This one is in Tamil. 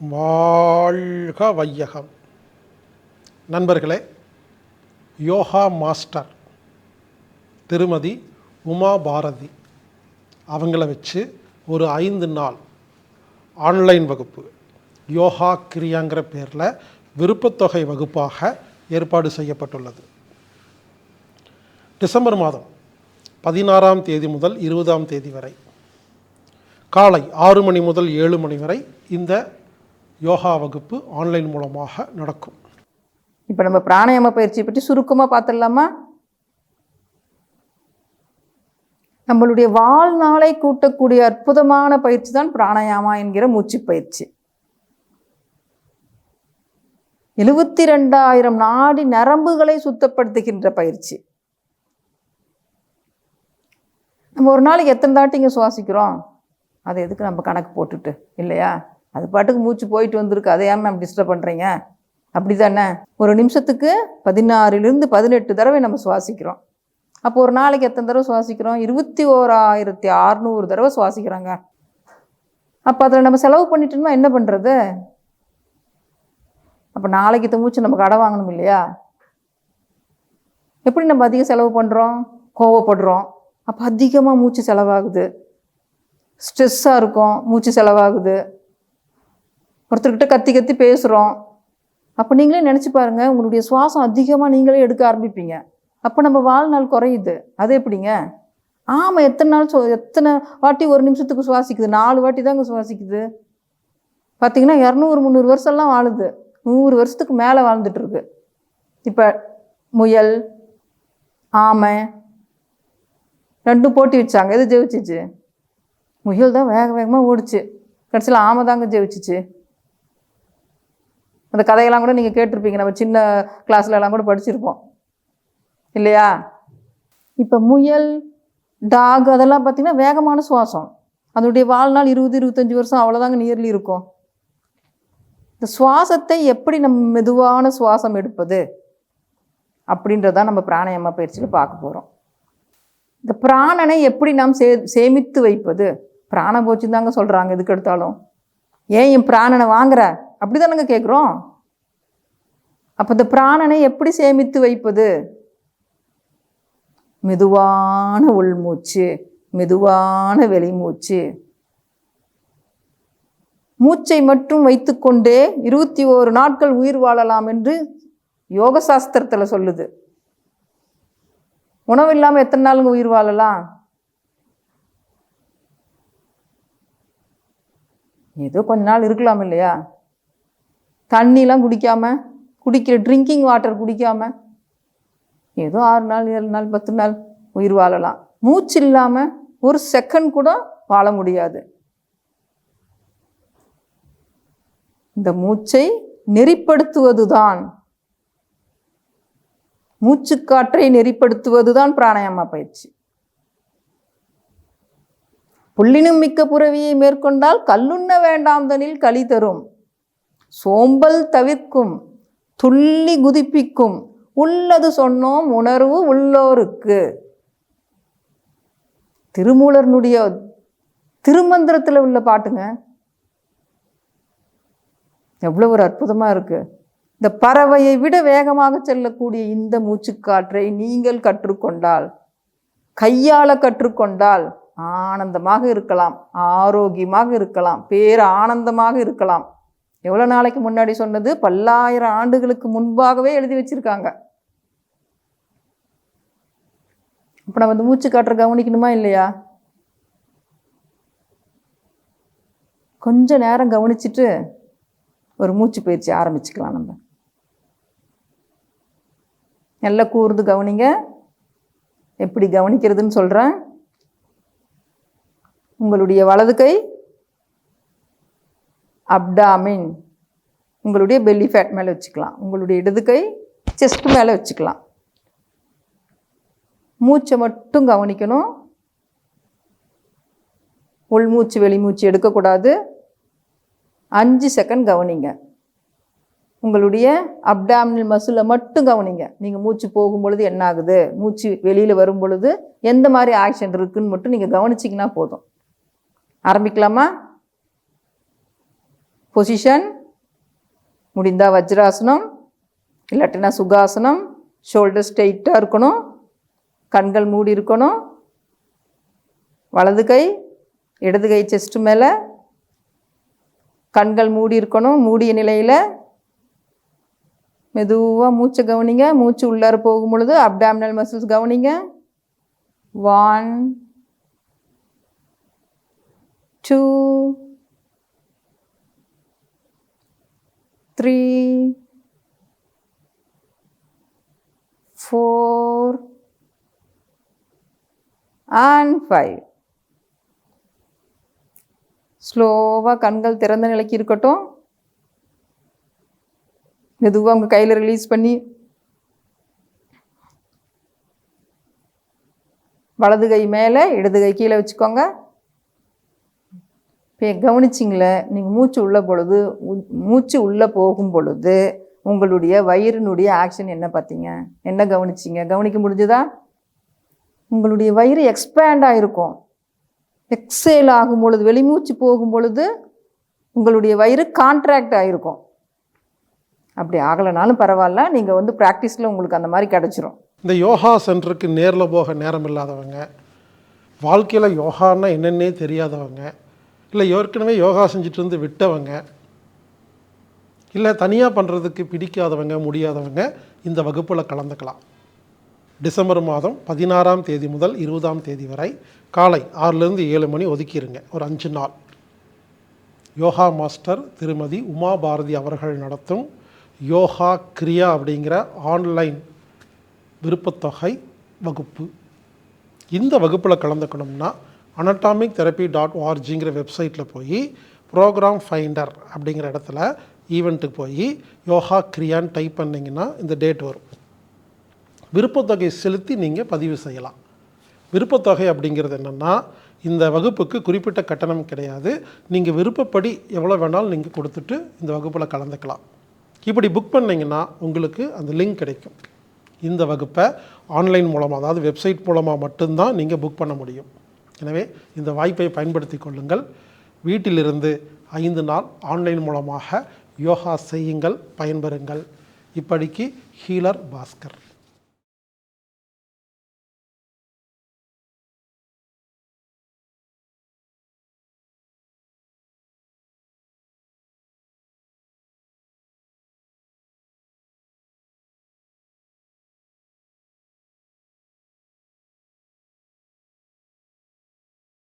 வாழ்க வையகம். நண்பர்களே யோகா மாஸ்டர் திருமதி உமா பாரதி அவங்கள வச்சு ஒரு ஐந்து நாள் ஆன்லைன் வகுப்பு யோகா கிரியாங்கிற பேரில் விருப்பத்தொகை வகுப்பாக ஏற்பாடு செய்யப்பட்டுள்ளது. டிசம்பர் மாதம் பதினாறாம் தேதி முதல் இருபதாம் தேதி வரை காலை ஆறு மணி முதல் ஏழு மணி வரை இந்த யோகா வகுப்பு ஆன்லைன் மூலமாக நடக்கும். இப்போ நம்ம பிராணாயாம பயிற்சியை பற்றி சுருக்கமாக பார்த்துடலாமா? நம்மளுடைய வாழ்நாளை கூட்டக்கூடிய அற்புதமான பயிற்சி தான் பிராணாயாமா என்கிற மூச்சு பயிற்சி. எழுபத்தி ரெண்டாயிரம் நாடி நரம்புகளை சுத்தப்படுத்துகின்ற பயிற்சி. நம்ம ஒரு நாளைக்கு எத்தனை தாட்டிங்க சுவாசிக்கிறோம்? அதை எதுக்கு நம்ம கணக்கு போட்டுட்டு இல்லையா? அது பாட்டுக்கு மூச்சு போயிட்டு வந்திருக்கு. அதை ஏன் மேம் டிஸ்டர்ப் பண்ணுறீங்க அப்படி தானே ஒரு நிமிஷத்துக்கு பதினாறுலேருந்து பதினெட்டு தடவை நம்ம சுவாசிக்கிறோம். அப்போ ஒரு நாளைக்கு எத்தனை தடவை சுவாசிக்கிறோம்? இருபத்தி ஓராயிரத்தி அறநூறு தடவை சுவாசிக்கிறாங்க. அப்போ அதில் நம்ம செலவு பண்ணிட்டோம்னா என்ன பண்ணுறது அப்போ நாளைக்கு இந்த மூச்சு நம்ம கடை வாங்கணும் இல்லையா? எப்படி நம்ம அதிக செலவு பண்ணுறோம் கோவப்படுறோம். அப்போ அதிகமாக மூச்சு செலவாகுது. ஸ்ட்ரெஸ்ஸாக இருக்கும். மூச்சு செலவாகுது. ஒருத்தர்கிட்ட கத்தி கத்தி பேசுகிறோம் அப்போ நீங்களே நினச்சி பாருங்கள் உங்களுடைய சுவாசம் அதிகமாக நீங்களே எடுக்க ஆரம்பிப்பீங்க. அப்போ நம்ம வாழ்நாள் குறையுது. அது எப்படிங்க? ஆமாம் எத்தனை நாள் சு எத்தனை வாட்டி ஒரு நிமிஷத்துக்கு சுவாசிக்குது? நாலு வாட்டி தாங்க சுவாசிக்குது. பார்த்தீங்கன்னா இரநூறு முந்நூறு வருஷம்லாம் வாழுது. நூறு வருஷத்துக்கு மேலே வாழ்ந்துட்டுருக்கு இப்போ முயல் ஆமை ரெண்டும் போட்டி வச்சாங்க. எது ஜெயிச்சிச்சு? முயல் தான் வேக வேகமாக ஓடிச்சு. கடைசியில் ஆமை தாங்க ஜெயிச்சிச்சு. அந்த கதையெல்லாம் கூட நீங்கள் கேட்டிருப்பீங்க. நம்ம சின்ன கிளாஸ்லலாம் எல்லாம் கூட படிச்சிருப்போம். இல்லையா? இப்போ முயல் டாக் அதெல்லாம் பார்த்தீங்கன்னா வேகமான சுவாசம். அதனுடைய வாழ்நாள் இருபது இருபத்தஞ்சி வருஷம் அவ்வளோதாங்க நியர்லி இருக்கும். இந்த சுவாசத்தை எப்படி நம்ம மெதுவான சுவாசம் எடுப்பது? அப்படின்றதான் நம்ம பிராணாயாம பயிற்சியில் பார்க்க போகிறோம் இந்த பிராணனை எப்படி நாம் சே சேமித்து வைப்பது? பிராண போச்சுன்னு தாங்க சொல்கிறாங்க எதுக்கு எடுத்தாலும் ஏன் என் பிராணனை வாங்குற? அப்படி தானங்க கேட்குறோம் அப்போ இந்த பிராணனை எப்படி சேமித்து வைப்பது? மெதுவான உள்மூச்சு மெதுவான வெளிமூச்சு மூச்சை. மட்டும் வைத்துக்கொண்டே இருபத்தி ஓரு நாட்கள் உயிர் வாழலாம் என்று யோக சாஸ்திரத்தில் சொல்லுது. உணவு இல்லாமல் எத்தனை நாளுங்க உயிர் வாழலாம்? ஏதோ கொஞ்ச நாள் இருக்கலாம் இல்லையா? தண்ணிலாம் குடிக்காமல் குடிக்கிற ட்ரிங்கிங் வாட்டர் குடிக்காமல் ஏதோ ஆறு நாள் ஏழு நாள் பத்து நாள் உயிர் வாழலாம். மூச்சு இல்லாமல் ஒரு செகண்ட் கூட வாழ முடியாது. இந்த மூச்சை நெறிப்படுத்துவதுதான். மூச்சுக்காற்றை நெறிப்படுத்துவதுதான் பிராணாயாம பயிற்சி. புள்ளினும் மிக்க புறவியை மேற்கொண்டால் கல்லுண்ண வேண்டாம்தனில் களி தரும். சோம்பல் தவிர்க்கும் துள்ளி குதிப்பிக்கும் உள்ளது சொன்னோம் உணர்வு உள்ளோருக்கு. திருமூலர்னுடைய திருமந்திரத்தில் உள்ள பாட்டுங்க. எவ்வளோ ஒரு அற்புதமாக இருக்குது இந்த பறவையை விட வேகமாக செல்லக்கூடிய இந்த மூச்சுக்காற்றை நீங்கள் கற்றுக்கொண்டால் கையாள கற்றுக்கொண்டால் ஆனந்தமாக இருக்கலாம் ஆரோக்கியமாக இருக்கலாம் பேர் ஆனந்தமாக இருக்கலாம். எவ்வளோ நாளைக்கு முன்னாடி சொன்னது? பல்லாயிரம் ஆண்டுகளுக்கு முன்பாகவே எழுதி வச்சுருக்காங்க. அப்போ நம்ம வந்து மூச்சு காட்டுற கவனிக்கணுமா இல்லையா? கொஞ்ச நேரம் கவனிச்சுட்டு ஒரு மூச்சு பயிற்சி ஆரம்பிச்சுக்கலாம் நம்ம. நல்லா கூர்ந்து கவனிங்க. எப்படி கவனிக்கிறதுன்னு சொல்கிறேன் உங்களுடைய வலது கை அப்டாமின் உங்களுடைய பெல்லி ஃபேட் மேலே வச்சுக்கலாம். உங்களுடைய இடது கை செஸ்ட் மேலே வச்சுக்கலாம். மூச்சை மட்டும் கவனிக்கணும். உள்மூச்சு வெளிமூச்சு எடுக்கக்கூடாது. அஞ்சு செகண்ட் கவனிங்க. உங்களுடைய அப்டாமினல் மசிலை மட்டும் கவனிங்க. நீங்கள் மூச்சு போகும் பொழுது என்ன ஆகுது? மூச்சு வெளியில் வரும் பொழுது எந்த மாதிரி ஆக்ஷன் இருக்குதுன்னு மட்டும் நீங்கள் கவனிச்சிங்கன்னா போதும். ஆரம்பிக்கலாமா? பொசிஷன் முடிந்தால் வஜ்ராசனம் இல்லாட்டினா சுகாசனம் ஷோல்டர் ஸ்ட்ரெயிட்டாக இருக்கணும் கண்கள் மூடி இருக்கணும் வலது கை இடது கை செஸ்ட் மேலே கண்கள் மூடி இருக்கணும் மூடிய நிலையில் மெதுவாக மூச்சை கவனிங்க மூச்சு உள்ளார போகும் பொழுது அப்டாமினல் மசில்ஸ் கவனிங்க. One two three four and five ஸ்லோவாக கண்கள் திறந்த நிலைக்கு இருக்கட்டும். மெதுவாக உங்கள் கையில் ரிலீஸ் பண்ணி. வலது கை மேலே இடது கை கீழே வச்சுக்கோங்க. இப்போ கவனிச்சிங்களே நீங்கள் மூச்சு உள்ள பொழுது மூச்சு உள்ளே போகும் பொழுது உங்களுடைய வயிறினுடைய ஆக்ஷன் என்ன பார்த்தீங்க? என்ன கவனிச்சிங்க? கவனிக்க முடிஞ்சுதா? உங்களுடைய வயிறு எக்ஸ்பேண்ட் ஆகிருக்கும் எக்ஸேல் ஆகும் பொழுது வெளிமூச்சு போகும் பொழுது உங்களுடைய வயிறு கான்ட்ராக்ட் ஆகிருக்கும் அப்படி ஆகலைனாலும் பரவாயில்ல நீங்கள் வந்து ப்ராக்டிஸில் உங்களுக்கு அந்த மாதிரி கிடச்சிரும். இந்த யோகா சென்டருக்கு நேரில் போக நேரம் இல்லாதவங்க வாழ்க்கையில் யோகான்னா என்னென்னே தெரியாதவங்க இல்லை ஏற்கனவே யோகா செஞ்சுட்டு இருந்து விட்டவங்க இல்லை தனியாக பண்ணுறதுக்கு பிடிக்காதவங்க முடியாதவங்க இந்த வகுப்பில் கலந்துக்கலாம். டிசம்பர் மாதம் பதினாறாம் தேதி முதல் இருபதாம் தேதி வரை காலை ஆறுலேருந்து ஏழு மணி ஒதுக்கிடுங்க ஒரு அஞ்சு நாள். யோகா மாஸ்டர் திருமதி உமா பாரதி அவர்கள் நடத்தும் யோகா கிரியா அப்படிங்கிற ஆன்லைன் விருப்பத்தொகை வகுப்பு. இந்த வகுப்பில் கலந்துக்கணும்னா அனட்டாமிக் தெரப்பி டாட் ஆர்ஜிங்கிற வெப்சைட்டில் போய் ப்ரோக்ராம் ஃபைண்டர் அப்படிங்கிற இடத்துல ஈவெண்ட்டுக்கு போய் யோகா கிரியான்னு டைப் பண்ணிங்கன்னா இந்த டேட் வரும். விருப்பத்தொகை செலுத்தி நீங்கள் பதிவு செய்யலாம். விருப்பத்தொகை அப்படிங்கிறது என்னென்னா இந்த வகுப்புக்கு குறிப்பிட்ட கட்டணம் கிடையாது. நீங்கள் விருப்பப்படி எவ்வளோ வேணாலும் நீங்கள் கொடுத்துட்டு இந்த வகுப்பில் கலந்துக்கலாம். இப்படி புக் பண்ணிங்கன்னா உங்களுக்கு அந்த லிங்க் கிடைக்கும். இந்த வகுப்பை ஆன்லைன் மூலமாக அதாவது வெப்சைட் மூலமாக மட்டும்தான் நீங்கள் புக் பண்ண முடியும். எனவே இந்த வாய்ப்பை பயன்படுத்தி கொள்ளுங்கள். வீட்டிலிருந்து ஐந்து நாள் ஆன்லைன் மூலமாக யோகா செய்யுங்கள் பயன்பெறுங்கள். இப்படிக்கு ஹீலர் பாஸ்கர்.